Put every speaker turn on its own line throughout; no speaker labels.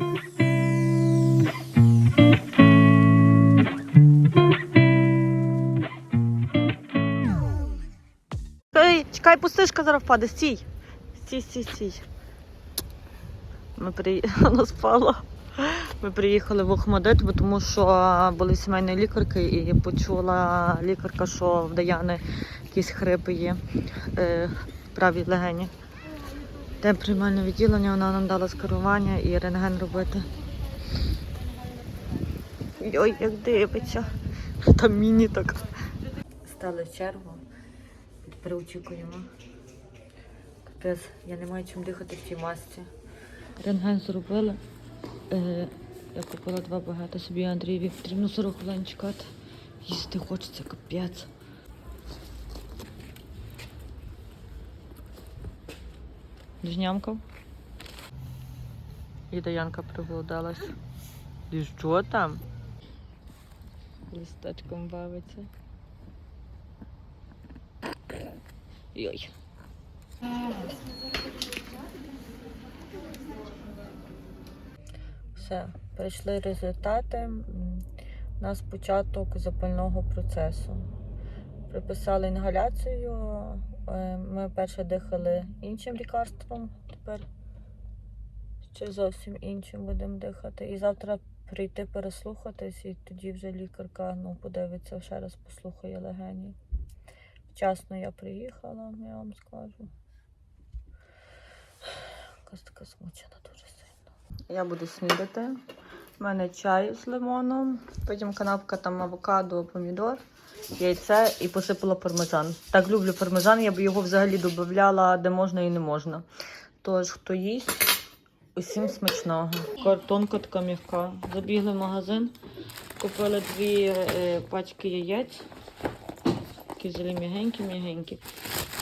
Ей, чекай, пустишка зараз впаде. Стій. Стій, стій, стій. Ми при... Вона спала. Ми приїхали в Охмадит, тому що були сімейні лікарки і почула лікарка, що в Даяни якісь хрипи є е, в правій легені. Де приймальне відділення, вона нам дала скерування і рентген робити. Ой, як дивиться. Там міні так. Стали в чергу. Переочікуємо. Капець, я не маю чим дихати в цій масці. Рентген зробили. Е, я купила два багато собі Андрієві. Потрібно 40 хвилин чекати. Їсти хочеться, капець. Жнямкав. І Даянка проголодалась. І що там? Листочком бавиться. Йой. Все, прийшли результати. У нас початок запального процесу. Приписали інгаляцію. Е, Ми перше дихали іншим лікарством, тепер ще зовсім іншим будемо дихати. І завтра прийти переслухатись, і тоді вже лікарка ну, подивиться, ще раз послухає легені. Вчасно я приїхала, я вам скажу. Якась така змучена дуже сильно. Я буду снідати. У мене чай з лимоном, потім канапка там авокадо, помідор, яйце і посипала пармезан. Так люблю пармезан, я б його взагалі додавала де можна і не можна. Тож, хто їсть, усім смачного. Картонка така м'яка. Забігли в магазин, купили дві е, пачки яєць. Такі взяли м'ягенькі, м'ягенькі.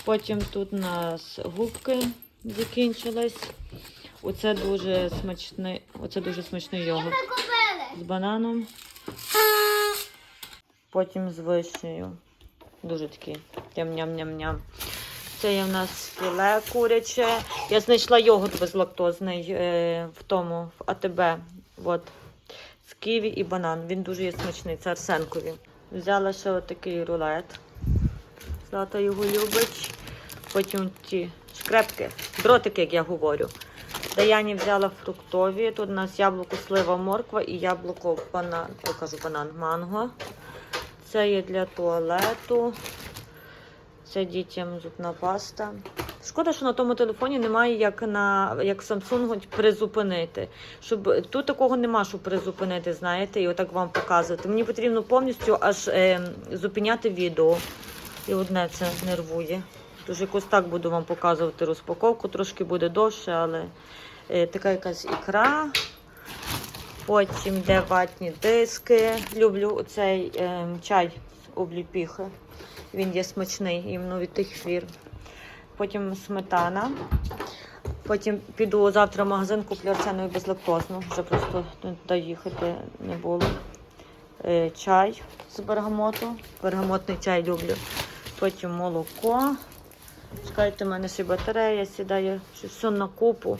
Потім тут у нас губки закінчились. Оце дуже смачний, оце дуже смачний йогурт з бананом. Потім з вишнею. Дуже такий ням-ням-ням-ням. Це є в нас філе куряче. Я знайшла йогурт безлактозний е, в тому, в АТБ. От. З ківі і банан. Він дуже є смачний, це арсенкові. Взяла ще отакий рулет. Злата його любить. Потім ті шкрепки, дротики, як я говорю. Даяні взяла фруктові. Тут у нас яблуко, слива, морква і яблуко банан, о, кажу, банан, манго. Це є для туалету. Це дітям зубна паста. Шкода, що на тому телефоні немає, як на як Samsung призупинити. Щоб тут такого нема, щоб призупинити, знаєте, і отак вам показувати. Мені потрібно повністю аж е, зупиняти відео. І одне це нервує. Тож якось так буду вам показувати розпаковку. Трошки буде довше, але е, така якась ікра. Потім де ватні диски. Люблю оцей е, чай обліпіхи. Він є смачний іменно від тих фір. Потім сметана. Потім піду завтра в магазин, куплю арсенову безлактозну. Вже просто туди їхати не було. Е, чай з бергамоту. Бергамотний чай люблю. Потім молоко. Чекайте, в мене ще батарея сідає, все на купу.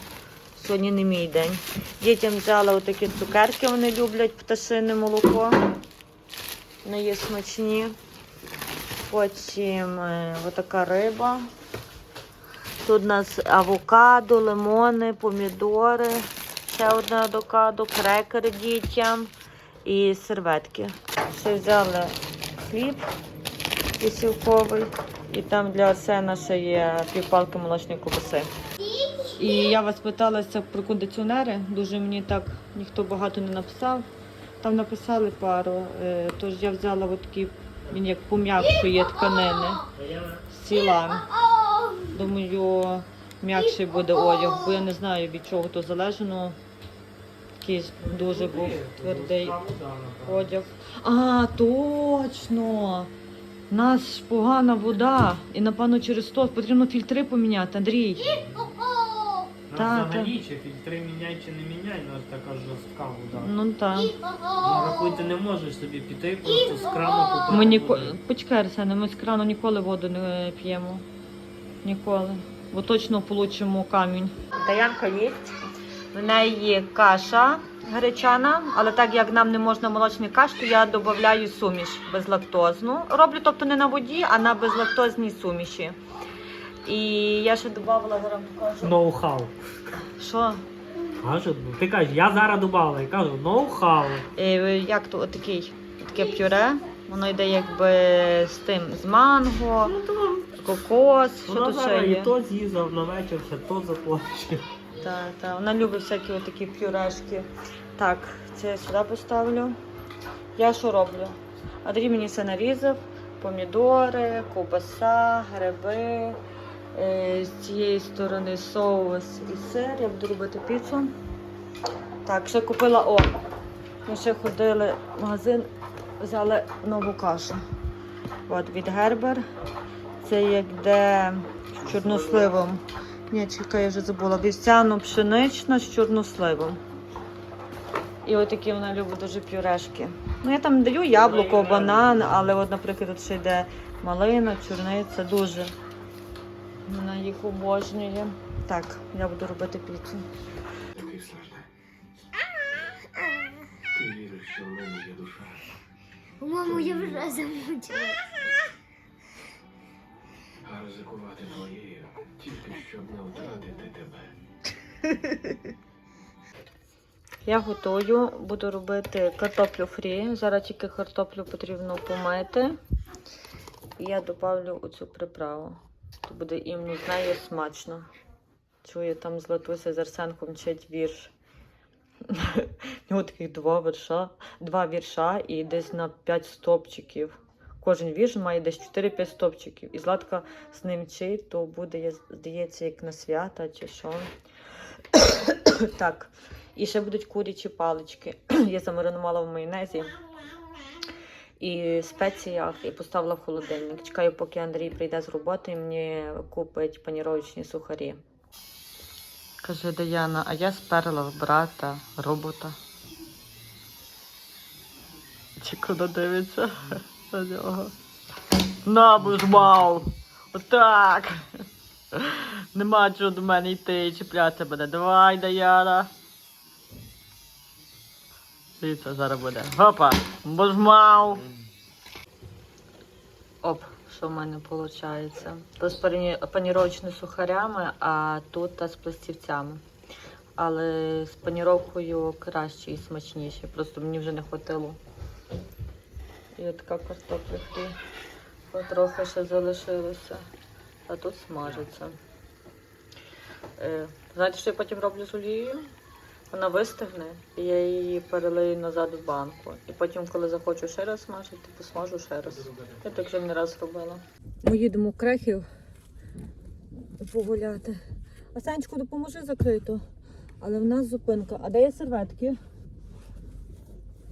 Сьогодні не мій день. Дітям взяла отакі цукерки, вони люблять пташине молоко. Вони є смачні. Потім е, отака риба. Тут у нас авокадо, лимони, помідори, ще одне авокадо, крекери дітям і серветки. Ще взяли хліб висівковий. І там для Арсена ще є півпалки молочної ковбаси. І я вас питалася про кондиціонери. Дуже мені так ніхто багато не написав. Там написали пару. е, Тож я взяла от такі, він як пом'якшує тканини. Сілан. Думаю, м'якший буде одяг, бо я не знаю від чого то залежно. Якийсь дуже був твердий одяг. А, точно! У нас погана вода. І напевно через то потрібно фільтри поміняти, Андрій.
Ну,
Та,
взагалі, чи фільтри міняй чи не міняй, у нас така жорстка вода.
Ну так.
Ну, рахуй, ти не можеш собі піти просто з крану попити.
Ми ніко...
воду.
Почекай, Арсене, ми з крану ніколи воду не п'ємо. Ніколи. Бо точно получимо камінь. Таянка їсть. В неї каша гречана, але так як нам не можна молочний каш, то я додаю суміш безлактозну. Роблю, тобто не на воді, а на безлактозній суміші. І я ще додавала зараз покажу.
Ноу-хау.
Що?
Кажу, ну, ти кажеш, я зараз додала. Я кажу, ноу-хау.
Е, Як то отакий, таке пюре? Воно йде якби з тим, з манго,
Ну,
кокос, що
вона
тут ще
зараз і
є.
то з'їздав на вечір, ще то заплаче.
Так, так, вона любить всякі отакі пюрешки. Так, це я сюди поставлю. Я що роблю? Андрій мені все нарізав: помідори, ковбаса, гриби. Е, з цієї сторони соус і сир. Я буду робити піцу. Так, ще купила о. Ми ще ходили в магазин, взяли нову кашу. От від Гербер. Це як де з чорносливом. Ні, чекай, я вже забула. Вівсяно пшенична з чорносливом. І отакі вона любить дуже пюрешки. Ну, я там даю яблуко, банан, але от, наприклад, тут ще йде малина, чорниця, дуже. Вона їх обожнює. Так, я буду робити піцу.
Такий. Ти віриш, що в мене є душа.
Мамо, я вже замучила.
А ризикувати твоєю, тільки щоб не втратити тебе.
Я готую, буду робити картоплю фрі. Зараз тільки картоплю потрібно помити. І я додавлю оцю приправу. То буде іменно з нею смачно. Чую, там Златуся з Арсенком вчить вірш. У нього таких два вірша, два вірша і десь на 5 стопчиків. Кожен вірш має десь 4-5 стопчиків. І Златка з ним вчить, то буде, здається, як на свята чи що. так. І ще будуть курячі палички. Я замаринувала в майонезі і спеціях і поставила в холодильник. Чекаю, поки Андрій прийде з роботи і мені купить паніровочні сухарі. Каже Даяна, а я сперла в брата робота. Чи куди дивиться на нього? На, будеш! Отак! Нема чого до мене йти, чіплятися буде. Давай, Даяна! Дивіться, зараз буде. Гопа! Божмав! Оп, що в мене виходить? Тут з пані- паніровочними сухарями, а тут та з пластівцями. Але з паніровкою краще і смачніше. Просто мені вже не хватило. І така картопля фрі. Трохи ще залишилося. А тут смажиться. Е, знаєте, що я потім роблю з олією? Вона вистигне, і я її перелию назад в банку. І потім, коли захочу ще раз смажити, посмажу ще раз. Я так вже не раз робила. Ми їдемо в Крехів погуляти. А Санечку, допоможи закрито. Але в нас зупинка. А де є серветки?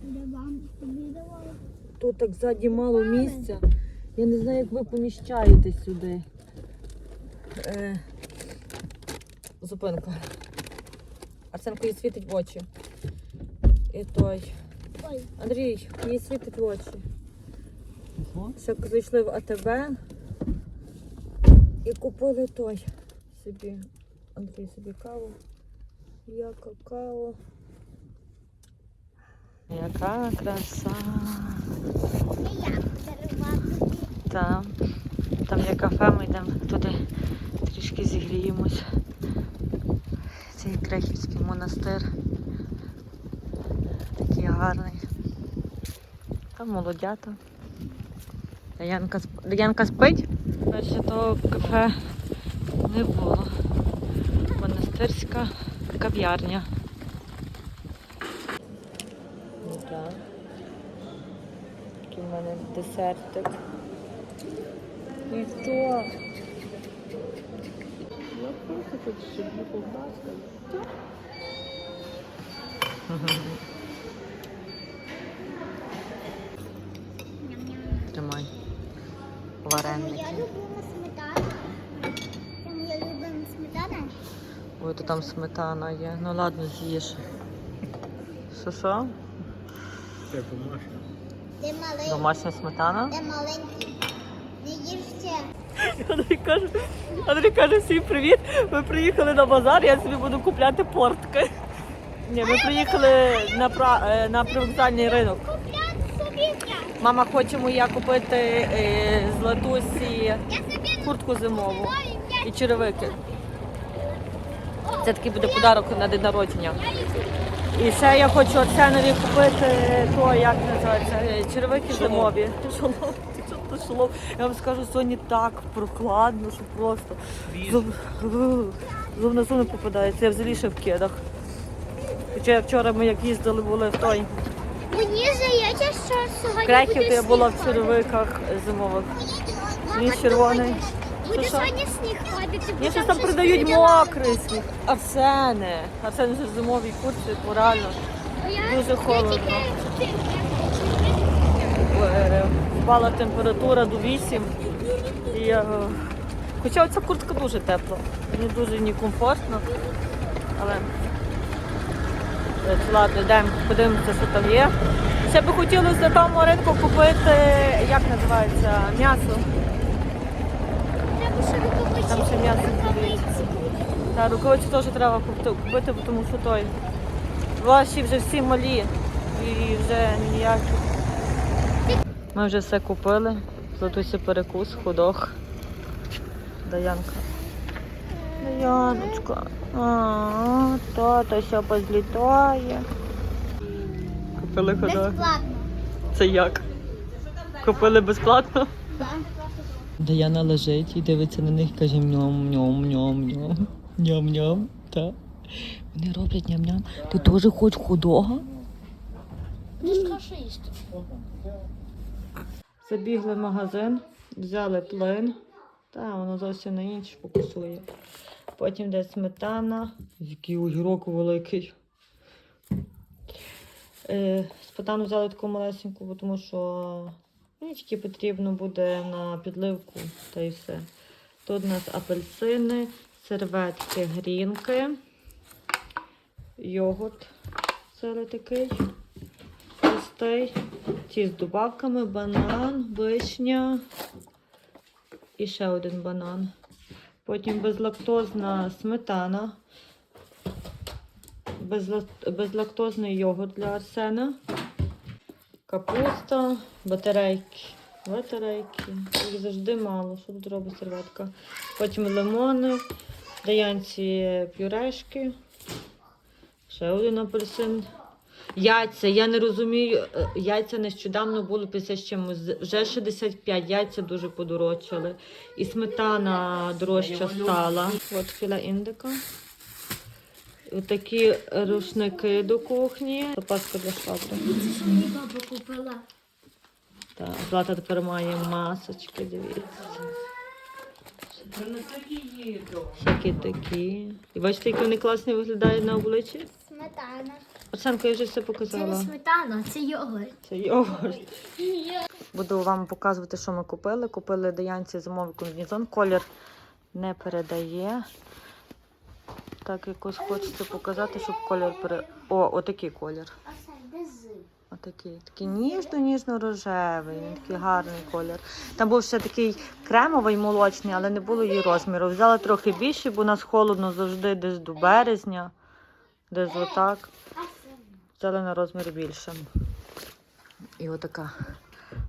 Де вам давала?
Тут так ззаді мало місця. Я не знаю, як ви поміщаєтесь сюди. Е, зупинка. Арсенко їй світить в очі. І той.
Ой,
Андрій, їй світить в очі. Ще зайшли в АТБ і купили той собі. Андрій собі каву. Я какао. Яка краса. Там, там є кафе, ми йдемо туди трішки зігріємось. Цей Крехівський монастир. Такий гарний. Там молодята. Янка, Янка спить? Ще того кафе не було. Монастирська кав'ярня. Ну. Такий в мене десертик. І хто?
Я тут собі ковбаска.
Тримай.
Це
Вареники.
моя любима сметана. Це моя любима сметана.
Ой, то там сметана є. Ну ладно, з'їж. Що що?
Це домашнє.
Де
Домашня сметана?
де маленький.
Андрій каже, Андрій каже всім привіт. Ми приїхали на базар, я собі буду купляти портки. Ні, ми приїхали на, пра... е, на привокзальний ринок.
Купляти собі так.
Мама хоче моя купити е, з Латусі
Я собі
куртку зимову і черевики. Це такий буде подарок на день народження. І ще я хочу Арсенові купити то, як називається, е, черевики зимові. Шолом. Що? Я вам скажу, сьогодні так прохладно, що просто. Зуб, зуб на зуб не попадається, я взагалі ще в кедах. Хоча вчора ми як їздили були в той
Мені здається, що сьогодні
креків,
буде
я була в
сніг
черевиках зимових.
Мама
Він червоний.
Буде
Що, що?
сьогодні сніг падати.
Ні, щось там продають мокрий сніг. Арсене. Арсен вже в зимовій куртці, бо реально Дуже холодно. е, впала температура до 8. І, е, хоча ця куртка дуже тепла. Не дуже ні комфортно. Але е, ладно, йдемо, подивимося, що там є. Ще би хотілося на тому ринку купити, як називається, м'ясо. Там ще м'ясо продається. Та рукавиці теж треба купити, тому що той. Ваші вже всі малі і вже ніякі. Ми вже все купили. Златуся перекус, ходох. Даянка. Даяночка. А, тато ще позлітає. Купили ходох.
Безплатно.
Це як? Купили безплатно?
Так.
Даяна лежить і дивиться на них і каже ньом ньом ньом ньом ньом ньом та Вони роблять ням-ням. Ти теж хочеш худого?
Ну, скажи їсти.
Забігли в магазин, взяли плин. Та воно зовсім на інше фокусує. Потім десь сметана, який огірок великий. Е, сметану взяли таку малесеньку, бо тому що ну, тільки потрібно буде на підливку та й все. Тут у нас апельсини, серветки, грінки, йогурт це такий простий. Ті з добавками, банан, вишня і ще один банан. Потім безлактозна сметана, безлактозний йогурт для Арсена, капуста, батарейки. Батарейки. Їх завжди мало, що тут серветка. Потім лимони, даянці пюрешки, ще один апельсин. Яйця, я не розумію, е, яйця нещодавно були 50 з чимось, вже 65, яйця дуже подорожчали. І сметана дорожча стала. От філе індика. Отакі рушники до кухні. Запаска для швабри.
Баба купила.
Так, Злата тепер має масочки, дивіться.
Такі.
Всякі такі. І бачите, які вони класні виглядають на обличчі?
Сметана.
Арсенко, я вже все
Це не
показала.
сметана, це йогурт.
Це йогурт. Буду вам показувати, що ми купили. Купили Даянці зимовий комбінезон. Колір не передає. Так якось хочеться показати, щоб колір пере... О, отакий колір.
А це дези.
Отакий. Такий ніжно-ніжно-рожевий. Він такий гарний колір. Там був ще такий кремовий молочний, але не було її розміру. Взяла трохи більше, бо у нас холодно завжди десь до березня. Десь отак. Взяли на розмір більше. І отака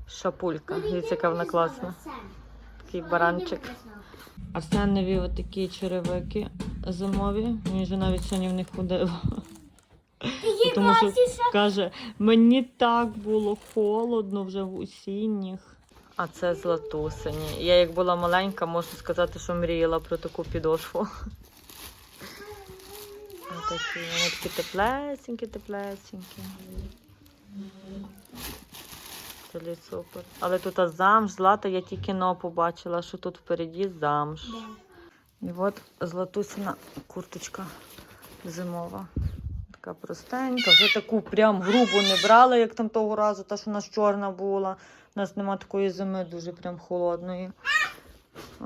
шапулька. Дивіться, яка вона класна. Такий баранчик. Арсенові отакі черевики зимові. Він же навіть сьогодні в них ходив. Тому що каже, мені так було холодно вже в осінніх. А це златусині. Я як була маленька, можу сказати, що мріяла про таку підошву. Отакі, вони такі теплесенькі, теплесенькі. Це супер. Але тут а замш, злата, я тільки но побачила, що тут впереді замш. І от златусина курточка зимова. Така простенька. Вже таку прям грубу не брала, як там того разу, та що у нас чорна була. У нас нема такої зими, дуже прям холодної.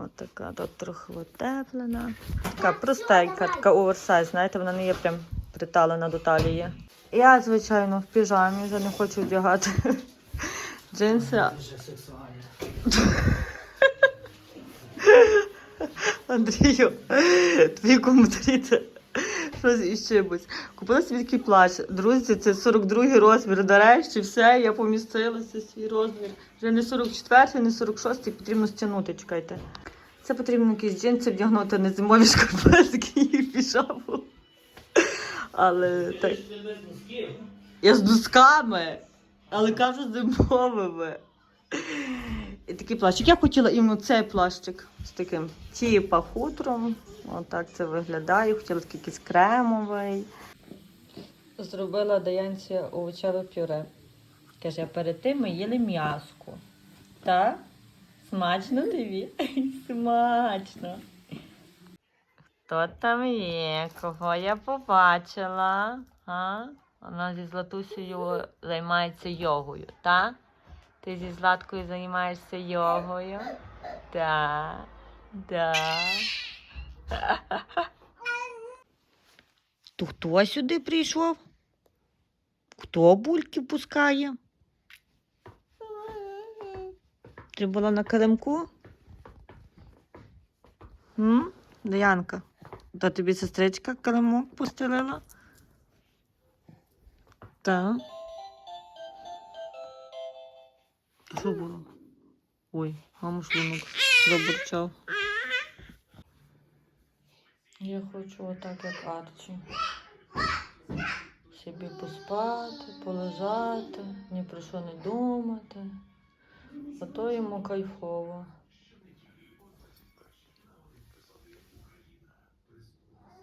От така тут трохи утеплена. Така простенька, така оверсайз, знаєте, вона не є прям приталена до талії. Я, звичайно, в піжамі, вже не хочу вдягати джинси.
Вже сексуальна.
Андрію, твої коментарі це щось із чимось. Купила собі такий плащ. Друзі, це 42 розмір. Нарешті все, я помістилася свій розмір. Вже не 44, не 46, потрібно стягнути, чекайте. Це потрібно якісь джинси вдягнути, не зимові шкарпетки і піжаму. Але так. Я з носками, але кажу зимовими. Такий плащик. Я хотіла іменно цей плащик з таким тіпа хутром. Отак це виглядає. Хотіла такий якийсь кремовий. Зробила Даянці овочеве пюре. Каже, а перед тим ми їли м'яско. Так? Смачно тобі? Смачно. Хто там є? Кого я побачила? А? Вона зі Златусею займається йогою, так? Ти зі Златкою займаєшся йогою? Так. Да. То хто сюди прийшов? Хто бульки пускає? Ти була на килимку? М? Даянка, то тобі сестричка килимок постелила? Так. Що було? Ой, мама шлунок забурчав. Я хочу отак, як Арчі. Собі поспати, полежати, ні про що не думати. Ото йому кайфово.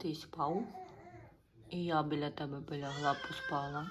Ти спав? І я біля тебе полягла, поспала.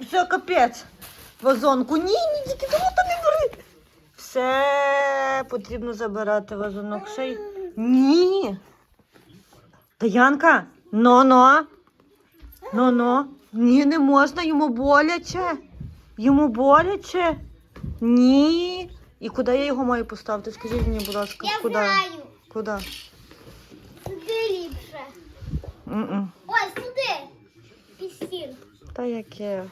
Все, капець. Вазонку. Ні, ні, тільки того там не бери. Все потрібно забирати вазонок. Ще й... Ні. Таянка, но-но. Но-но. Ні, не можна, йому боляче. Йому боляче. Ні. І куди я його маю поставити? Скажіть мені, будь ласка,
Я
куди?
знаю.
Куди?
Сюди ліпше.
М-м.
Ось сюди. Під стіл.
Та яке.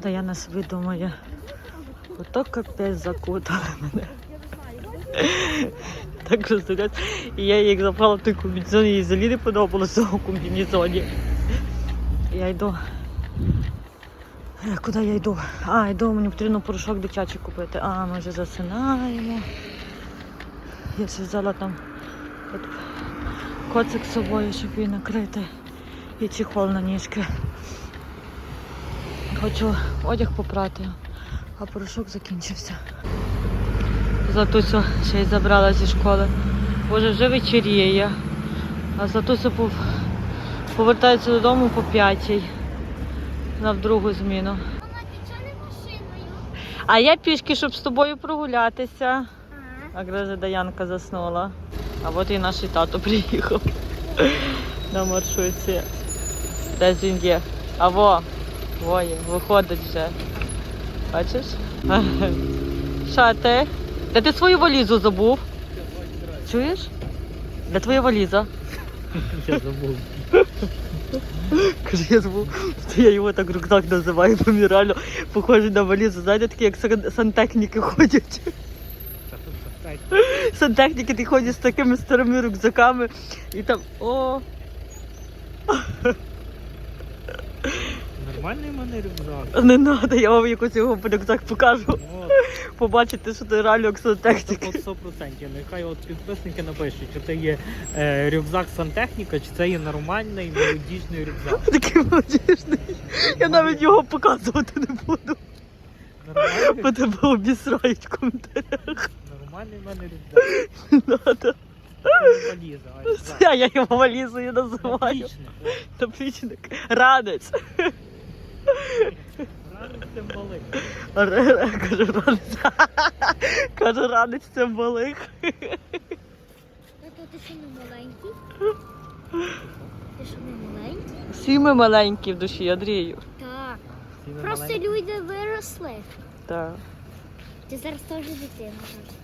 Та я на собі думаю, ото капець закутали мене. Так розумієш. І я як забрала в той комбінезон, їй взагалі не подобалося в комбінезоні. Я йду. Е, Куди я йду? А, йду, мені потрібно порошок дитячий купити. А, ми вже засинаємо. Я ще взяла там коцик з собою, щоб її накрити. І чехол на ніжки. Хочу одяг попрати, а порошок закінчився. Златусю ще й забрала зі школи. Боже, вже вечеріє. А Златуся пов... повертається додому по п'ятій на в другу зміну.
Мама, ти чого не машиною?
А я пішки, щоб з тобою прогулятися.
Ага.
А каже, Даянка заснула. А от і наш тато приїхав на маршрутці. Десь він є. А во, во виходить вже. Бачиш? Що ти? Де ти свою валізу забув? Чуєш? Де твоя валіза?
Я забув.
Каже, я забув. Це я його так рюкзак називаю, бо він реально похожий на валізу. Знаєте, такі як сантехніки ходять. Сантехніки ти ходять з такими старими рюкзаками і там. О,
Нормальний в мене рюкзак.
Не треба, я вам якось його рюкзак покажу.
От,
Побачите, що ти реально
це
сантехніки.
от 100%. Нехай от підписники напишуть, чи це є е, рюкзак сантехніка, чи це є нормальний молодіжний рюкзак.
Такий молодіжний. Я навіть його показувати не буду,
Нормальний,
бо тебе обісрають в коментарях.
нормальний в мене рюкзак.
Не треба.
Валіза, а.
Я, його валізою називаю.
Отлічний.
Таплічник. Ранець.
Малий.
Ре- ре- ранець. Каже, ранець це малих.
Ти що не маленький? Ти що не маленький?
Всі ми маленькі в душі, Андрію.
Так. Просто
маленькі.
люди виросли.
Так.
Ти зараз теж дитина. так.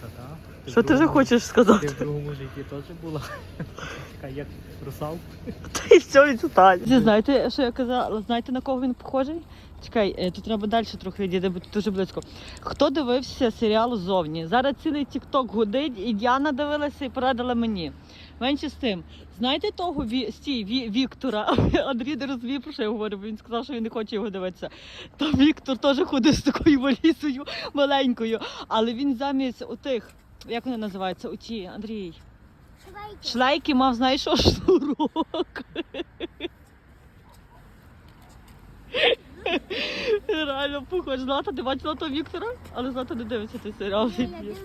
Та-та.
Що ти вже хочеш
Ти
сказати?
в другому житті теж була. Така як русал.
Та й все відстань. Знаєте, що я казала? Знаєте, на кого він похожий? Чекай, е, тут треба далі трохи відійти, бо тут дуже близько. Хто дивився серіал зовні? Зараз цілий тікток гудить, і Діана дивилася і порадила мені. Менше з тим, знаєте того ві... стій, ві... Віктора? Андрій не розуміє, про що я говорю, бо він сказав, що він не хоче його дивитися. Та Віктор теж ходить з такою валізою маленькою, але він замість отих, як вони називаються, оті, Андрій.
Швейки.
Шлейки мав, знаєш, що шнурок. Реально похож. Злата, ти бачила того Віктора? Але Злата не дивиться цей серіал.
Я дивлюсь.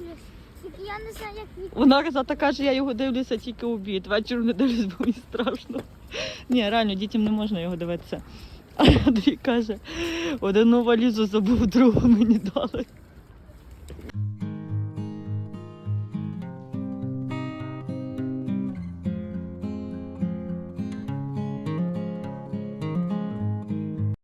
Тільки я не знаю, як від...
Вона Злата каже, я його дивлюся тільки у обід. Вечором не дивлюсь, бо мені страшно. Ні, реально, дітям не можна його дивитися. А Андрій каже, одну валізу забув, другу мені дали.